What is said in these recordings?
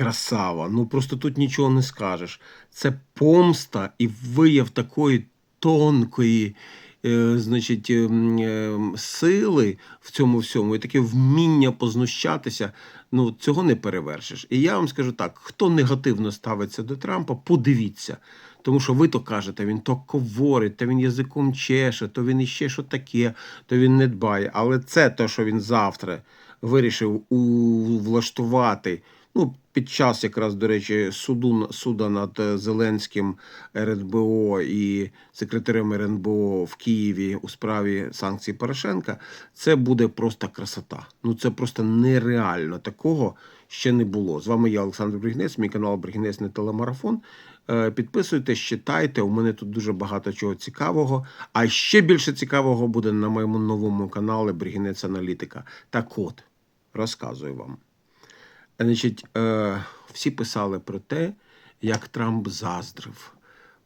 красава. Ну просто тут нічого не скажеш. Це помста і вияв такої тонкої. е, Значить, ем, ем, сили в цьому всьому і таке вміння познущатися, ну цього не перевершиш. І я вам скажу так: хто негативно ставиться до Трампа, подивіться. Тому що ви то кажете, він то говорить, то він язиком чеше, то він іще що таке, то він не дбає. Але це те, що він завтра вирішив влаштувати. Ну, під час якраз, до речі, суду суда над е, Зеленським РНБО і секретарем РНБО в Києві у справі санкцій Порошенка, це буде просто красота. Ну це просто нереально. Такого ще не було. З вами я, Олександр Бригнець, мій канал Бригнець не телемарафон. Е, Підписуйтесь, читайте. У мене тут дуже багато чого цікавого. А ще більше цікавого буде на моєму новому каналі Бригінець Аналітика. Так от, розказую вам. Значить, е, всі писали про те, як Трамп заздрив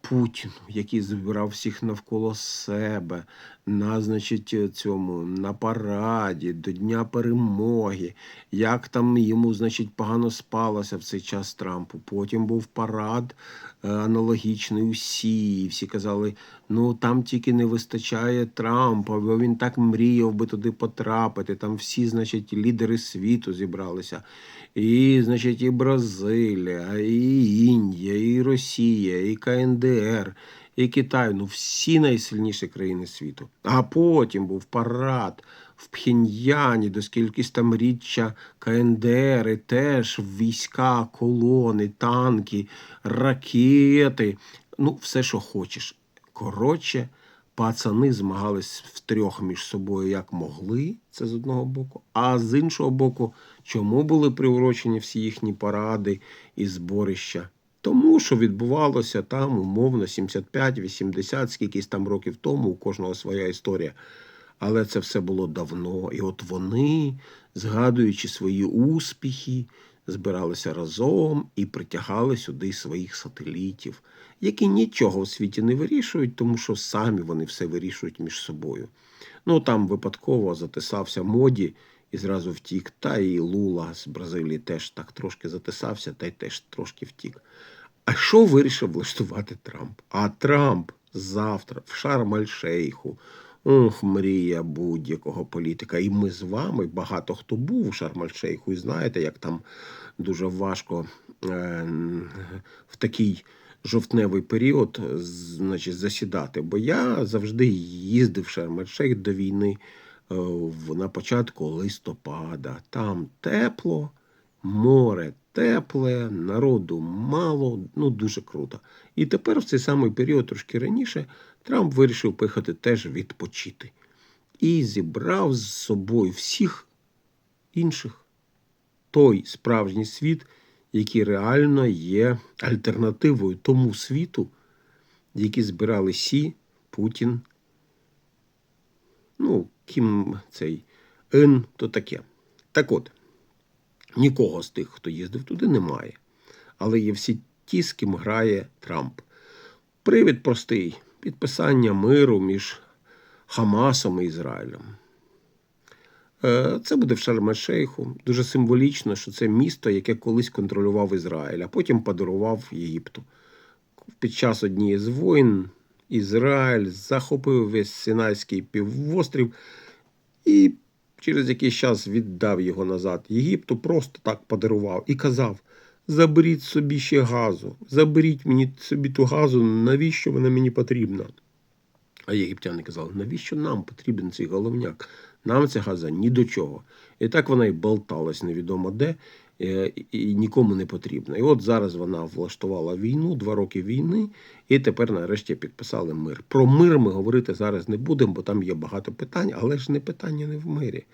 Путіну, який збирав всіх навколо себе на, значить, цьому на параді до Дня перемоги, як там йому, значить, погано спалося в цей час Трампу. Потім був парад е, аналогічний усі. Всі казали, ну там тільки не вистачає Трампа, бо він так мріяв би туди потрапити. Там всі, значить, лідери світу зібралися. І, значить, і Бразилія, і Індія, і Росія, і КНДР, і Китай. Ну, всі найсильніші країни світу. А потім був парад в Пхеньяні, до скількись там річчя КНДР, і теж війська, колони, танки, ракети. Ну, все, що хочеш. Коротше, пацани змагались втрьох між собою як могли, це з одного боку, а з іншого боку, чому були приурочені всі їхні паради і зборища? Тому що відбувалося там умовно 75-80, скількись там років тому, у кожного своя історія. Але це все було давно. І от вони, згадуючи свої успіхи, збиралися разом і притягали сюди своїх сателітів, які нічого в світі не вирішують, тому що самі вони все вирішують між собою. Ну там випадково затисався моді і зразу втік. Та і Лула з Бразилії теж так трошки затисався, та й теж трошки втік. А що вирішив влаштувати Трамп? А Трамп завтра в Шарм-Аль-Шейху. Ох, мрія будь-якого політика. І ми з вами, багато хто був у Шарм-Аль-Шейху, і знаєте, як там дуже важко е, в такий жовтневий період значить, засідати. Бо я завжди їздив в Шарм-Аль-Шейх до війни е, на початку листопада. Там тепло, море тепле, народу мало, ну дуже круто. І тепер в цей самий період, трошки раніше, Трамп вирішив поїхати теж відпочити. І зібрав з собою всіх інших той справжній світ, який реально є альтернативою тому світу, який збирали Сі, Путін, ну, Кім цей Ін, то таке. Так от, нікого з тих, хто їздив туди, немає. Але є всі ті, з ким грає Трамп. Привід простий підписання миру між Хамасом і Ізраїлем. Е, Це буде в Шарм-Шейху. Дуже символічно, що це місто, яке колись контролював Ізраїль, а потім подарував Єгипту. Під час однієї з воїн Ізраїль захопив весь Синайський півострів і через якийсь час віддав його назад Єгипту, просто так подарував і казав: заберіть собі ще газу, заберіть мені собі ту газу, навіщо вона мені потрібна? А єгиптяни казали, навіщо нам потрібен цей головняк? Нам ця газа ні до чого. І так вона і болталась невідомо де, і нікому не потрібна. І от зараз вона влаштувала війну, два роки війни, і тепер нарешті підписали мир. Про мир ми говорити зараз не будемо, бо там є багато питань, але ж не питання не в мирі,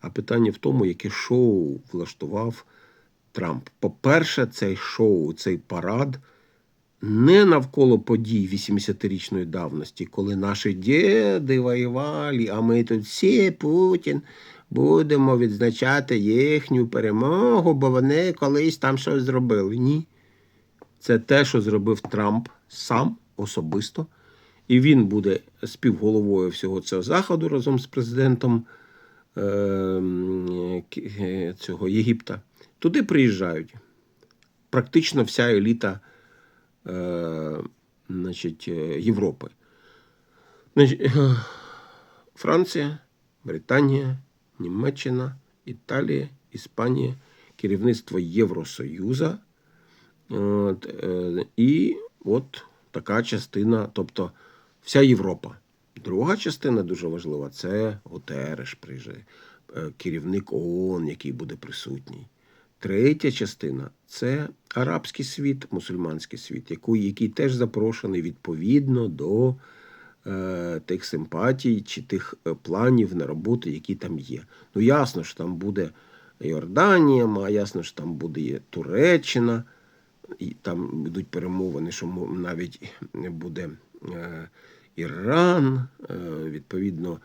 а питання в тому, яке шоу влаштував Трамп. По-перше, цей шоу, цей парад не навколо подій 80-річної давності, коли наші діди воювали, а ми тут всі Путін будемо відзначати їхню перемогу, бо вони колись там щось зробили. Ні. Це те, що зробив Трамп сам особисто. І він буде співголовою всього цього заходу разом з президентом е, м, Ки- е, цього Єгипта. Туди приїжджають практично вся еліта е, значить, е, Європи. Франція, Британія, Німеччина, Італія, Іспанія, керівництво Євросоюзу. От, е, і от така частина, тобто вся Європа. Друга частина дуже важлива це Гутереш, е, керівник ООН, який буде присутній. Третя частина це арабський світ, мусульманський світ, який, теж запрошений відповідно до тих симпатій чи тих е, планів на роботу, які там є. Ну, ясно, що там буде Йорданія, а ясно, що там буде Туреччина, і там йдуть перемовини, що навіть буде е, Іран, е, відповідно,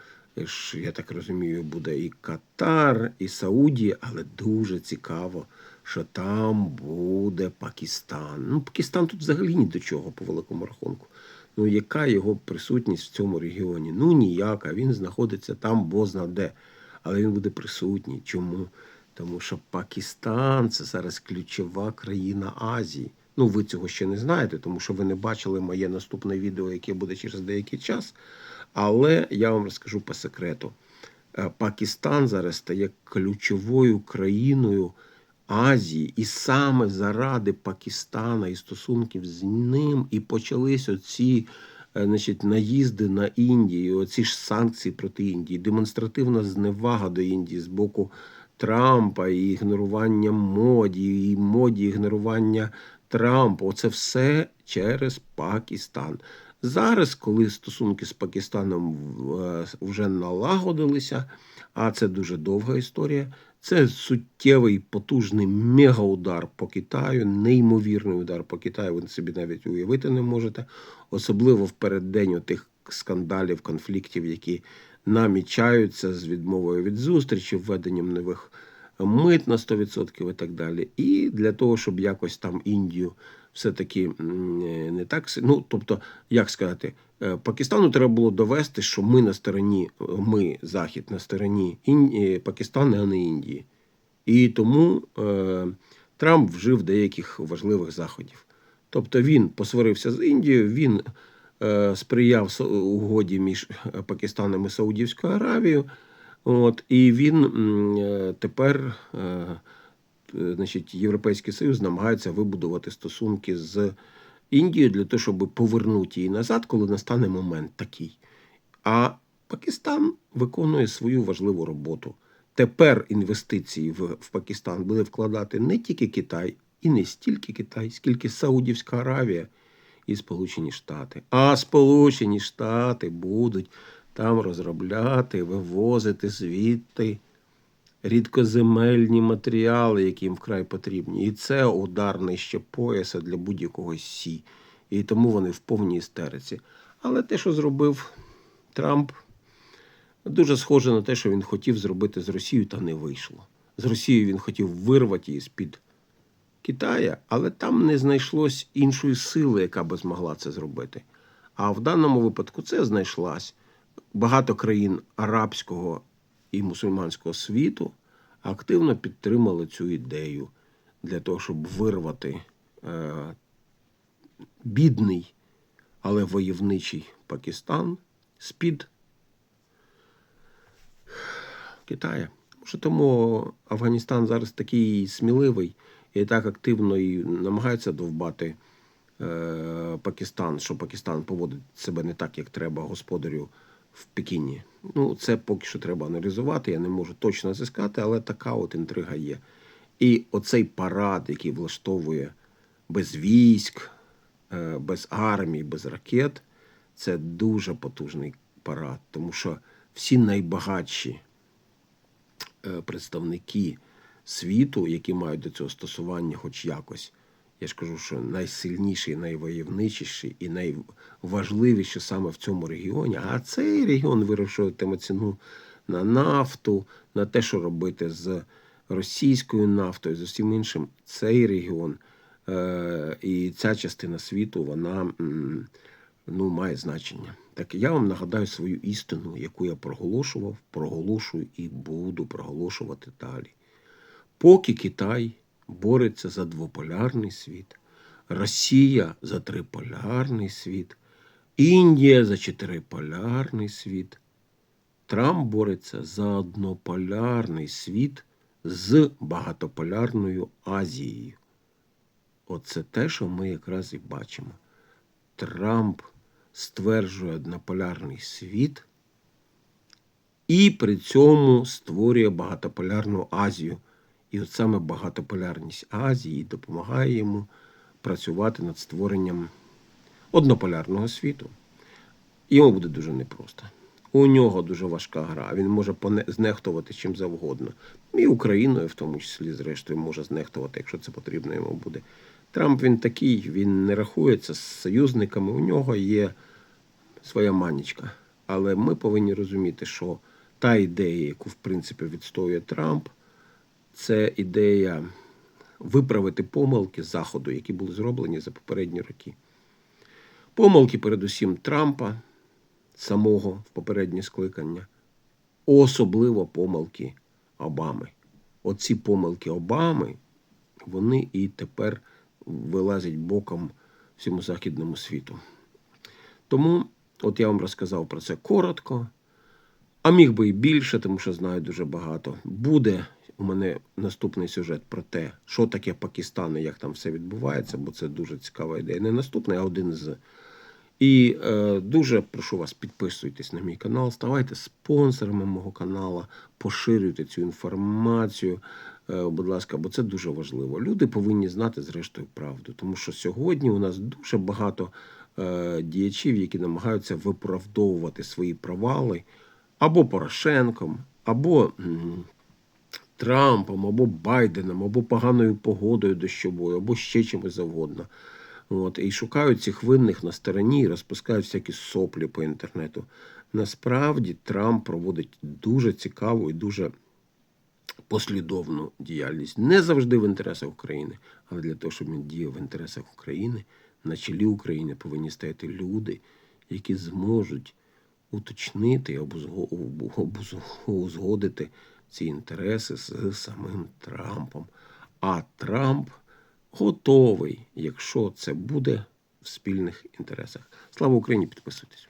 я так розумію, буде і Катар, і Саудія, але дуже цікаво, що там буде Пакистан. Ну, Пакистан тут взагалі ні до чого по великому рахунку. Ну, яка його присутність в цьому регіоні? Ну, ніяка. Він знаходиться там, бозна де. Але він буде присутній. Чому? Тому що Пакистан це зараз ключова країна Азії. Ну, ви цього ще не знаєте, тому що ви не бачили моє наступне відео, яке буде через деякий час. Але я вам розкажу по секрету. Е, Пакистан зараз стає ключовою країною Азії, і саме заради Пакистана і стосунків з ним і почались оці е, значить, наїзди на Індію, оці ж санкції проти Індії, демонстративна зневага до Індії з боку Трампа і ігнорування моді, і моді ігнорування Трампа. Оце все через Пакистан. Зараз, коли стосунки з Пакистаном е, вже налагодилися, а це дуже довга історія. Це суттєвий потужний мегаудар по Китаю, неймовірний удар по Китаю. Ви собі навіть уявити не можете, особливо в переддень тих скандалів, конфліктів, які намічаються з відмовою від зустрічі, введенням нових мит на 100% і так далі. І для того, щоб якось там Індію все-таки е, не так ну, тобто, як сказати, е, Пакистану треба було довести, що ми на стороні, е, ми, Захід, на стороні. Пакистану, а не Індії. І тому е, Трамп вжив деяких важливих заходів. Тобто він посварився з Індією, він е, сприяв угоді між Пакистаном і Саудівською Аравією. От, і він е, тепер, е, значить, Європейський Союз намагається вибудувати стосунки з Індією для того, щоб повернути її назад, коли настане момент такий. А Пакистан виконує свою важливу роботу. Тепер інвестиції в, в Пакистан буде вкладати не тільки Китай, і не стільки Китай, скільки Саудівська Аравія і Сполучені Штати. А Сполучені Штати будуть там розробляти, вивозити звідти рідкоземельні матеріали, які їм вкрай потрібні. І це удар нижче пояса для будь-якого сі. І тому вони в повній істериці. Але те, що зробив Трамп, дуже схоже на те, що він хотів зробити з Росією, та не вийшло. З Росією він хотів вирвати її з-під Китая, але там не знайшлось іншої сили, яка би змогла це зробити. А в даному випадку це знайшлась. Багато країн арабського і мусульманського світу активно підтримали цю ідею для того, щоб вирвати е, бідний, але войовничий Пакистан з-під Китая. Може, тому Афганістан зараз такий сміливий і так активно і намагається довбати е, Пакистан, що Пакистан поводить себе не так, як треба господарю в Пекіні. Ну, це поки що треба аналізувати. Я не можу точно це сказати, але така от інтрига є. І оцей парад, який влаштовує без військ, е, без армії, без ракет, це дуже потужний парад, тому що всі найбагатші е, представники світу, які мають до цього стосування хоч якось. Я ж кажу, що найсильніший, найвойовничіший і найважливіший саме в цьому регіоні. А цей регіон вирішуватиме ціну на нафту, на те, що робити з російською нафтою, з усім іншим. Цей регіон е, і ця частина світу, вона ну, має значення. Так я вам нагадаю свою істину, яку я проголошував, проголошую і буду проголошувати далі. Поки Китай бореться за двополярний світ, Росія за триполярний світ, Індія за чотириполярний світ. Трамп бореться за однополярний світ з багатополярною Азією. Оце те, що ми якраз і бачимо. Трамп стверджує однополярний світ і при цьому створює багатополярну Азію. І от саме багатополярність Азії допомагає йому працювати над створенням однополярного світу. Йому буде дуже непросто. У нього дуже важка гра. Він може знехтувати чим завгодно. І Україною, в тому числі, зрештою, може знехтувати, якщо це потрібно йому буде. Трамп він такий, він не рахується з союзниками. У нього є своя манічка. Але ми повинні розуміти, що та ідея, яку в принципі відстоює Трамп, це ідея виправити помилки Заходу, які були зроблені за попередні роки. Помилки, передусім, Трампа, самого в попереднє скликання, особливо помилки Обами. Оці помилки Обами, вони і тепер вилазять боком всьому західному світу. Тому, от я вам розказав про це коротко, а міг би і більше, тому що знаю дуже багато. Буде у мене наступний сюжет про те, що таке Пакистан і як там все відбувається, бо це дуже цікава ідея. Не наступний, а один з. І е, дуже прошу вас, підписуйтесь на мій канал, ставайте спонсорами мого каналу, поширюйте цю інформацію, е, будь ласка, бо це дуже важливо. Люди повинні знати, зрештою, правду. Тому що сьогодні у нас дуже багато е, діячів, які намагаються виправдовувати свої провали або Порошенком, або Трампом, або Байденом, або поганою погодою дощовою, або ще чимось завгодно. От, і шукають цих винних на стороні і розпускають всякі соплі по інтернету. Насправді Трамп проводить дуже цікаву і дуже послідовну діяльність. Не завжди в інтересах України, але для того, щоб він діяв в інтересах України, на чолі України повинні стояти люди, які зможуть уточнити обузго- узгодити ці інтереси з самим Трампом. А Трамп готовий, якщо це буде в спільних інтересах. Слава Україні! Підписуйтесь.